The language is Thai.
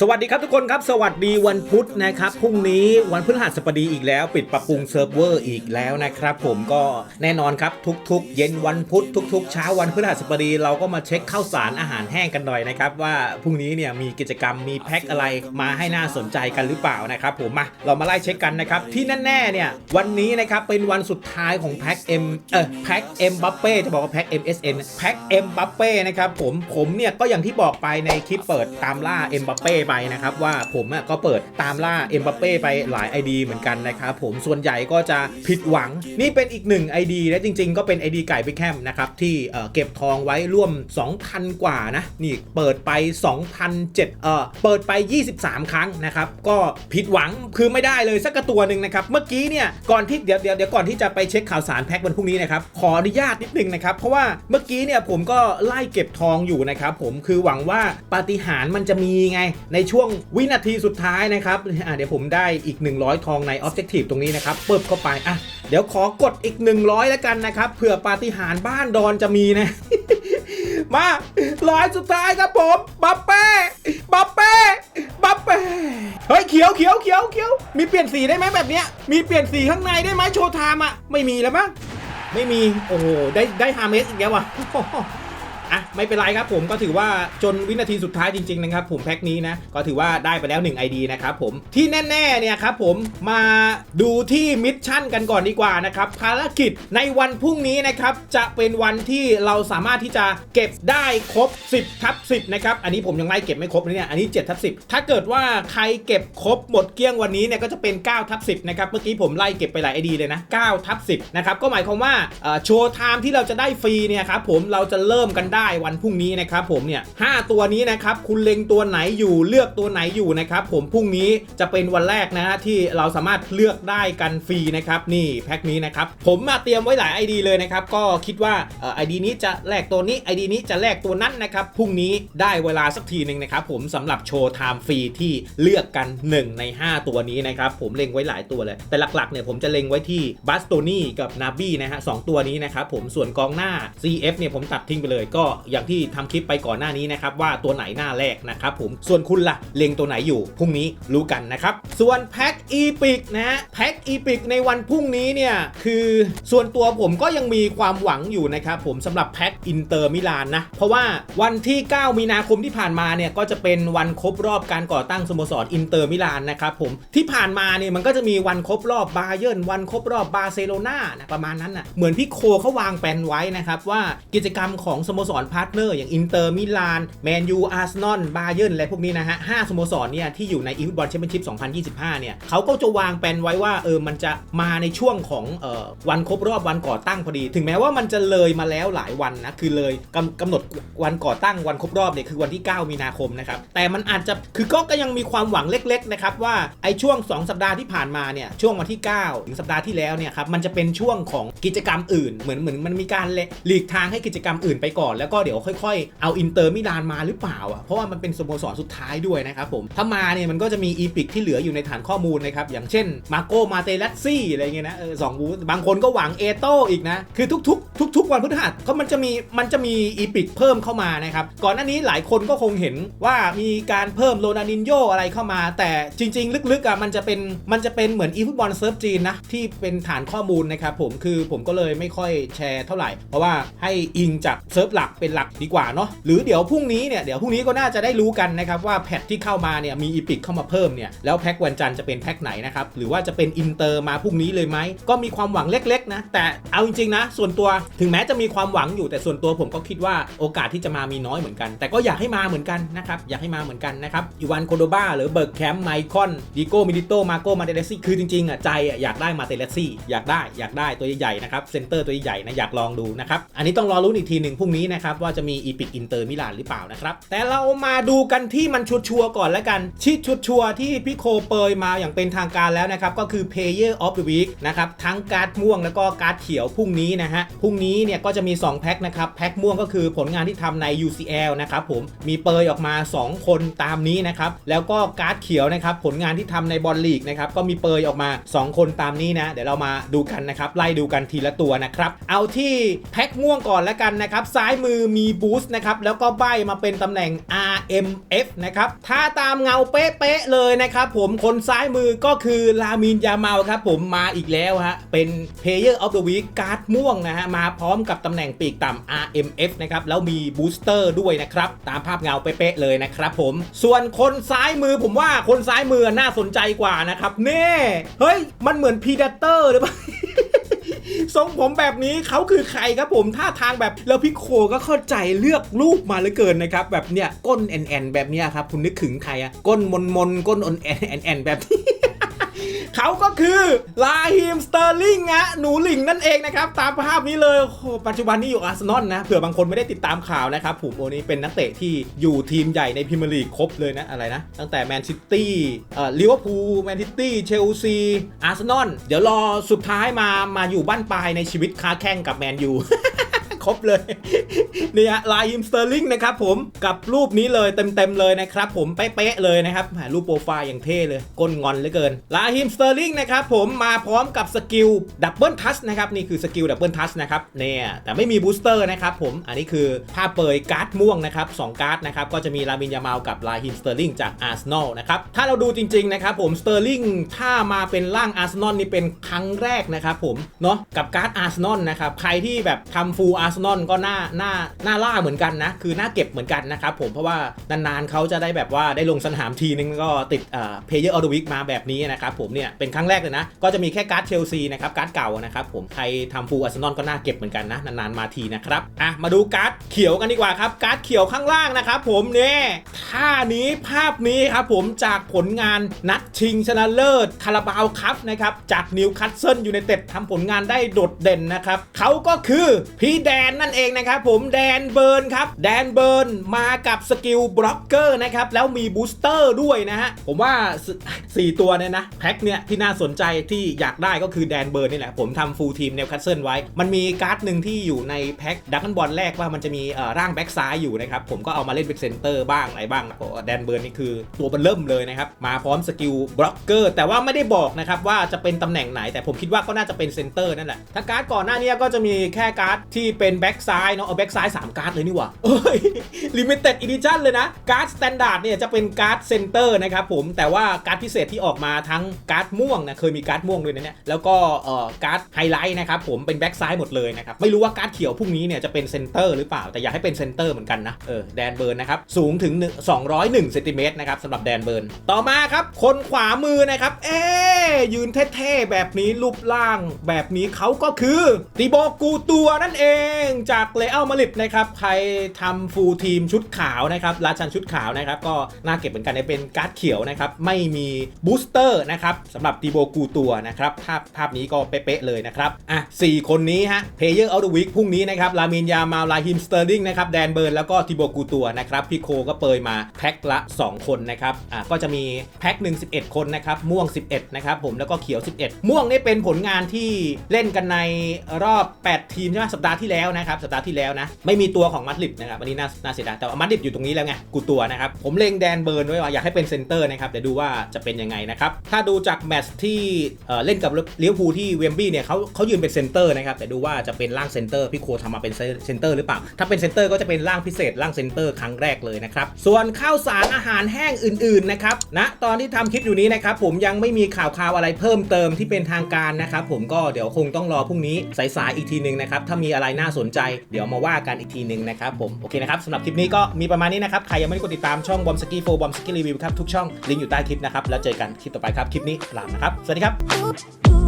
สวัสดีครับทุกคนครับ สวัสดีวันพุธนะครับพรุ่งนี้วันพฤหัสบดีอีกแล้ว ปิดปรับปรุงเซิร์ฟเวอร์อีกแล้วนะครับผมก็แน่นอนครับทุกๆ เย็นวันพุธทุก ๆ เช้าวันพฤหัสบดีเราก็มาเช็คข้าวสารอาหารแห้งกันหน่อยนะครับว่าพรุ่งนี้เนี่ยมีกิจกรรมมีแพ็คอะไรมาให้น่าสนใจกันหรือเปล่านะครับผมมาเรามาไล่เช็คกันนะครับที่แน่ๆเนี่ยวันนี้นะครับเป็นวันสุดท้ายของแพ็ค M เออแพ็ค M บัปเป้จะบอกว่าแพ็ค MSN แพ็ค M บัปเป้นะครับผมผมเนี่ยก็อย่างที่บอกไปในคลิปเปิดตามล่า M บัปเป้ไปนะครับว่าผมก็เปิดตามล่า M บัปเป้ไปหลาย ID เหมือนกันนะครับผมส่วนใหญ่ก็จะผิดหวัง นี่เป็นอีกหนึ่ง ID และจริง ๆ ก็เป็น ID ไก่ไปแคมนะครับที่เเก็บทองไว้ร่วม 2,000 กว่านะนี่เปิดไป 2,007เอ่อเปิดไป 23 ครั้งนะครับก็ผิดหวังคือไม่ได้เลยสักกตัวหนึ่งนะครับเมื่อกี้เนี่ยก่อนที่เดี๋ยวเดี๋ยวเดี๋ยวก่อนที่จะไปเช็คข่าวสารแพ็ควันพรุ่งนี้นะครับขออนุญาตนิดนึงนะครับเพราะว่าเมื่อกี้เนี่ยผมก็ไล่เก็บทองอยู่นะครับผมคือหวังว่าปาฏิหาริย์มันจะมีไงในช่วงวินาทีสุดท้ายนะครับเดี๋ยวผมได้อีก 100 ทองใน Objective ตรงนี้นะครับเปิบเข้าไปอะเดี๋ยวขอกดอีก 100 แล้วกันนะครับเผื่อปาฏิหาริย์บ้านดอนจะมีนะ มาร้อยสุดท้ายครับผมบัปเป้บัปเป้บัปเป้เฮ้ยเขียวเขียวเขียวเขียวมีเปลี่ยนสีได้ไหมแบบเนี้ยมีเปลี่ยนสีข้างในได้ไหมโชว์ไทม์อะไม่มีแล้วมั้งไม่มีโอ้โหได้ได้ฮาร์เมสอีกแล้วว่ะ อะไม่เป็นไรครับผมก็ถือว่าจนวินาทีสุดท้ายจริงๆนะครับผมแพ็คนี้นะก็ถือว่าได้ไปแล้ว 1 ID นะครับผมที่แน่ๆเนี่ยครับผมมาดูที่มิชชั่นกันก่อนดีกว่านะครับภารกิจในวันพรุ่งนี้นะครับจะเป็นวันที่เราสามารถที่จะเก็บได้ครบ 10ทับ10นะครับอันนี้ผมยังไล่เก็บไม่ครบนะเนี่ยอันนี้7ทับ10 ถ้าเกิดว่าใครเก็บครบหมดเกลี้ยงวันนี้เนี่ยก็จะเป็น9ทับ10นะครับเมื่อกี้ผมไล่เก็บไปหลาย ID เลยนะ9ทับ10นะครับก็หมายความว่าโชว์ไทม์ที่เราจะได้ฟรีเนี่ยครับผมเราจะเริ่มกันได้วันพรุ่งนี้นะครับผมเนี่ยหตัวนี้นะครับคุณเล็งตัวไหนอยู่เลือกตัวไหนอยู่นะครับผมพรุ่งนี้จะเป็นวันแรกนะฮะที่เราสามารถเลือกได้กันฟรีนะครับนี่แพ็คนี้นะครับผมมาเตรียมไว้หลาย ID เลยนะครับก็คิดว่าเอ่อ ID นี้จะแลกตัวนี้ ID นี้จะแลกตัวนั้นนะครับพรุ่งนี้ได้เวลาสักทีหนึ่งนะครับผมสำหรับโชว์ไทม์ฟรีที่เลือกกัน 1 ใน 5 ตัวนี้นะครับผมเล็งไว้หลายตัวเลย แต่หลักๆเนี่ยผมจะเล็งไว้ที่บัสโตนี่กับนาบี้นะฮะสองตัวนี้นะครับผมส่วนกองหน้า CF เนี่ยผมตัดทิ้งไปเลยก็อย่างที่ทำคลิปไปก่อนหน้านี้นะครับว่าตัวไหนหน้าแรกนะครับผมส่วนคุณล่ะเล็งตัวไหนอยู่พรุ่งนี้รู้กันนะครับส่วนแพ็คอีพิกนะแพ็คอีพิกในวันพรุ่งนี้เนี่ยคือส่วนตัวผมก็ยังมีความหวังอยู่นะครับผมสำหรับแพ็คอินเตอร์มิลานนะเพราะว่าวันที่ 9 มีนาคมที่ผ่านมาเนี่ยก็จะเป็นวันครบรอบการก่อตั้งสโมสรอินเตอร์มิลานนะครับผมที่ผ่านมาเนี่ยมันก็จะมีวันครบรอบบาเยิร์นวันครบรอบบาร์เซโลนานะประมาณนั้นนะเหมือนพี่โคเขาวางแผนไว้นะครับว่ากิจกรรมของสโมสรพาร์ทเนอร์อย่างอินเตอร์มิลานแมนยูอาร์เซนอลบาเยิร์นอะไรพวกนี้นะฮะห้าสโมสรเนี่ยที่อยู่ในอีฟุตบอลแชมเปี้ยนชิพ2025 เนี่ยเขาก็จะวางแผนไว้ว่าเออมันจะมาในช่วงของเอ่อวันครบรอบวันก่อตั้งพอดี ถึงแม้ว่ามันจะเลยมาแล้วหลายวันนะคือเลยกำกำหนดวันก่อตั้งวันครบรอบเนี่ยคือวันที่ 9 มีนาคมนะครับแต่มันอาจจะคือก็ก็ยังมีความหวังเล็กๆนะครับว่าไอ้ช่วง 2 สัปดาห์ที่ผ่านมาเนี่ยช่วงวันที่ 9 ถึงสัปดาห์ที่แล้วเนี่ยครับมันจะเป็นช่วงของกิจกรรมอื่นเหมือนเหมือนมันมีการหลีกทางให้กิจกรรมอื่นไปก่อนแล้วแล้วก็เดี๋ยวค่อยๆ เอาอินเตอร์มิลานมาหรือเปล่าอะเพราะว่ามันเป็นสโมสรสุดท้ายด้วยนะครับผมถ้ามาเนี่ยมันก็จะมีอีพิกที่เหลืออยู่ในฐานข้อมูลนะครับอย่างเช่นมาโกมาเตลัสซี่อะไรเงี้ยนะเออสองบูบางคนก็หวังเอโต้อีกนะคือทุกๆ ทุก ๆ วันพฤหัสก็มันจะมีมันจะมีอีพิกเพิ่มเข้ามานะครับก่อนหน้านี้หลายคนก็คงเห็นว่ามีการเพิ่มโรนานินโยอะไรเข้ามา แต่จริง ๆ ลึกๆอะมันจะเป็นมันจะเป็นเหมือนอีฟุตบอลเซิร์ฟจีนนะที่เป็นฐานข้อมูลนะครับผมคือผมก็เลยไม่ค่อยแชร์เท่าไหร่ เพราะว่าให้อิงจากเซิร์ฟหลักเป็นหลักดีกว่าเนาะหรือเดี๋ยวพรุ่งนี้เนี่ยเดี๋ยวพรุ่งนี้ก็น่าจะได้รู้กันนะครับว่าแพทที่เข้ามาเนี่ยมีอีพิกเข้ามาเพิ่มเนี่ยแล้วแพ็ควันจันทร์จะเป็นแพ็คไหนนะครับหรือว่าจะเป็นอินเตอร์มาพรุ่งนี้เลยไหมก็มีความหวังเล็กๆนะแต่เอาจริงๆนะ ส่วนตัวถึงแม้จะมีความหวังอยู่แต่ส่วนตัวผมก็คิดว่าโอกาสที่จะมามีน้อยเหมือนกัน แต่ก็อยากให้มาเหมือนกันนะครับอยากให้มาเหมือนกันนะครับยูวันโคโดบาหรือเบิร์กแคมป์ไมคอนดิโก้มิดิโตมาโกมาเตเลซี่คือจริงๆอะใจอะอยากได้มาเตเลซี่อยากได้อยากได้ตัวใหญ่ๆนะครับเซนเตอร์ตัวใหญ่ๆนะอยากลองดูนะครับอันนี้ต้องรอรู้อีกทีหนึ่งพรุ่งนี้นะครับว่าจะมีอีพิกอินเตอร์มิลานหรือเปล่านะครับ แต่เรามาดูกันที่มันชัวร์ก่อนแล้วกันที่ชัวร์ที่พี่โคเปยมาอย่างเป็นทางการแล้วนะครับ ก็คือ Player of the Week นะครับ ทั้งการ์ดม่วงแล้วก็การ์ดเขียวพรุ่งนี้นะฮะพรุ่งนี้เนี่ยก็จะมี 2 แพ็คนะครับ แพ็คม่วงก็คือผลงานที่ทำใน UCL นะครับผมมีเปยออกมา 2 คนตามนี้นะครับ แล้วก็การ์ดเขียวนะครับผลงานที่ทำในบอลลีกนะครับก็มีเปยออกมา 2 คนตามนี้นะเดี๋ยวเรามาดูกันนะครับไล่ดูกันทีละตัวนะครับเอาที่แพ็คม่วงก่อนแล้วกันนะครับซ้ายมือมือมีบูสต์นะครับแล้วก็ใบมาเป็นตำแหน่ง RMF นะครับถ้าตามเงาเป๊ะๆเลยนะครับผมคนซ้ายมือก็คือลามินยาเมาครับผมมาอีกแล้วฮะเป็น Player of the Week การ์ดม่วงนะฮะมาพร้อมกับตำแหน่งปีกต่ำ RMF นะครับแล้วมีบูสเตอร์ด้วยนะครับตามภาพเงาเป๊ะๆเลยนะครับผมส่วนคนซ้ายมือผมว่าคนซ้ายมือน่าสนใจกว่านะครับเน่เฮ้ยมันเหมือนพีดเตอร์หรือเปล่า ทรงผมแบบนี้เขาคือใครครับผมท่าทางแบบแล้วพี่โคก็เข้าใจเลือกรูปมาเหลือเกินนะครับแบบเนี้ยก้นแอนแอนแบบเนี้ยครับคุณนึกถึงใครอะก้นมนมนก้นอนแอนแอนแอนแบบนี้ เขาก็คือลาฮิมสเตอร์ลิงฮะหนูหลิงนั่นเองนะครับ ตามภาพนี้เลยโอ้ปัจจุบันนี้อยู่อาร์เซนอลนะเผื่อบางคนไม่ได้ติดตามข่าวนะครับผมโอนี้เป็นนักเตะที่อยู่ทีมใหญ่ในพรีเมียร์ลีกครบเลยนะอะไรนะ ตั้งแต่แมนซิตี้เอ่อลิเวอร์พูลแมนซิตี้เชลซีอาร์เซนอลเดี๋ยวรอสุดท้ายมามาอยู่บ้านปลายในชีวิตค้าแข่งกับแมนยู ครบเลยเนี่ยลายฮิมสเตอร์ลิงนะครับผมกับรูปนี้เลยเต็มๆเลยนะครับผมเป๊ะๆเลยนะครับหมรูปโปรไฟล์อย่างเท่เลยก้นงอนเหลือเกินลายฮิมสเตอร์ลิงนะครับผมมาพร้อมกับสกิลดับเบิลทัชนะครับนี่คือสกิลดับเบิลทัชนะครับเนี่ยแต่ไม่มีบูสเตอร์นะครับผมอันนี้คือภาเปยการ์ดม่วงนะครับสองการ์ดนะครับก็จะมีลามินยามาลกับลาฮิมสเตอร์ลิงจากอาร์เซนอลนะครับถ้าเราดูจริงๆนะครับผมสเตอร์ลิงถ้ามาเป็นร่างอาร์เซนอลนี่เป็นครั้งแรกนะครับผมเนาะกับการ์ดอาร์เซนอลนะครับใครที่แบบทำฟูลอาร์เซนอลก็น่าน่าน่าล่าเหมือนกันนะ คือน่าเก็บเหมือนกันนะครับผมเพราะว่านานๆเขาจะได้แบบว่าได้ลงสนามทีนึงก็ติดเอ่อเพย์เยอร์ออเดวิกมาแบบนี้นะครับผมเนี่ยเป็นครั้งแรกเลยนะ ก็จะมีแค่การ์ดเชลซีนะครับการ์ดเก่านะครับผมใครทำฟูลอาร์เซนอลก็น่าเก็บเหมือนกันนะนานๆมาทีนะครับอะมาดูการ์ดเขียวกันดีกว่าครับการ์ดเขียวข้างล่างนะครับผมเนี่ยท่านี้ภาพนี้ครับผมจากผลงานนัดชิงชนะเลิศคาราบาวคัพนะครับจากนิวคาสเซิลยูไนเต็ดทำผลงานได้โดดเด่นนะครับเขาก็คือพี่แดนนั่นเองนะครับผมแดนเบิร์นครับแดนเบิร์นมากับสกิลบล็อกเกอร์นะครับแล้วมีบูสเตอร์ด้วยนะฮะผมว่าสี่ตัวเนี่ยนะแพ็คเนี่ยที่น่าสนใจที่อยากได้ก็คือแดนเบิร์นนี่แหละผมทำฟูลทีมเนิวคาสเซิลไว้ มันมีการ์ดหนึ่งที่อยู่ในแพ็คดักกันบอลแรกว่ามันจะมีร่างแบ็กซ้ายอยู่นะครับผมก็เอามาเล่นเป็นเซนเตอร์บ้างอะไรบ้างแดนเบิร์นนี่คือตัวมันเริ่มเลยนะครับมาพร้อมสกิลบล็อกเกอร์แต่ว่าไม่ได้บอกนะครับว่าจะเป็นตำแหน่งไหนแต่ผมคิดว่าก็น่าจะเป็นเซนเตอร์นั่นแหละถ้าการ์ดก่อนหน้านี้ก็จะมีแค่การ์ดที่เป็นแบ็กซ้ายเนาะเอาแบ็กซ้ายสามการ์ดเลยนี่หว่าเอ้ยลิมิเต็ดอีดิชั่นเลยนะการ์ดสแตนดาร์ดเนี่ยจะเป็นการ์ดเซนเตอร์นะครับผมแต่ว่าการ์ดพิเศษที่ออกมาทั้งการ์ดม่วงนะเคยมีการ์ดม่วงด้วยนะเนี่ยแล้วก็เอ่อการ์ดไฮไลท์นะครับผมเป็นแบ็กซ้ายหมดเลยนะครับไม่รู้ว่าการ์ดเขียวพรุ่งนี้เนี่ยจะเป็นเซนเตอร์หรือเปล่าแต่อยากให้เป็นเซนเตอร์เหมือนกันนะเออแดนเบิร์นนะครับสูงถึง201เซนติเมตรนะครับสำหรับแดนเบิร์นต่อมาครับคนขวามือนะครับเอ๊ยืนเท่ๆแบบนี้รูปร่าง แบบนี้เขาก็คือติโบกูตัวนั่นเองจากเลอัลมาริดนะครับใครทำฟูลทีมชุดขาวนะครับราชันชุดขาวนะครับก็น่าเก็บเหมือนกันเป็นการ์ดเขียวนะครับไม่มีบูสเตอร์นะครับสำหรับติโบกูตัวนะครับภาพภาพนี้ก็เป๊ะเลยนะครับอะสี่คนนี้ฮะเพลเยอร์เอาท์วีคพรุ่งนี้นะครับลามินยามาลาฮิมสเตอร์ลิงนะครับแดนเบิร์นแล้วก็ติโบกูตัวนะครับพี่โคก็เปยมาแพ็คละ 2 คนนะครับอะก็จะมีแพ็คหนึ่ง11 คนนะครับม่วง 11นะครับผมแล้วก็เขียว 11 ม่วงนี่เป็นผลงานที่เล่นกันในรอบ 8 ทีมใช่ไหมสัปดาห์ที่แล้วนะครับสัปดาห์ที่แล้วนะ ไม่มีตัวของมัดริดนะครับอันนี้น่าน่าเสียดายแต่มัดริดอยู่ตรงนี้แล้วไงกูตัวนะครับผมเล็งแดนเบิร์นไว้ว่าอยากให้เป็นเซนเตอร์นะครับเดี๋ยวดูว่าจะเป็นยังไงนะครับถ้าดูจากแมตช์ที่เล่นกับเลี้ยวภูที่เวมบี้เนี่ยเขาเขายืนเป็นเซนเตอร์นะครับแต่ดูว่าจะเป็นร่างเซนเตอร์พี่โคทำมาเป็นเซนเตอร์หรือเปล่า ถ้าเป็นเซนเตอร์ก็จะเป็นร่างพิเศษร่างเซนเตอร์ครั้งแรกเลยนะครับส่วนข้าวสารอาหารแห้งอื่นๆนะครับณตอนที่ทำคลิปอยู่นี้นะครับผมยังไม่มีข่าวข่าวอะไรเพิ่มเติมที่เป็นทางการนะครับผมก็เดี๋ยวคงต้องรอพรุ่งนี้สายๆอีกทีหนึ่งนะครับถ้ามีอะไรน่าสนใจ เดี๋ยวมาว่ากันอีกทีหนึ่งนะครับผม โอเคนะครับสำหรับคลิปนี้ก็มีประมาณนี้นะครับ ใครยังไม่ได้กดติดตามช่องบอมสกี้โฟบอมสกี้รีวิวครับทุกช่องลิงก์อยู่ใต้คลิปนะครับแล้วเจอกันคลิปต่อไปครับคลิปนี้ลานะครับสวัสดีครับ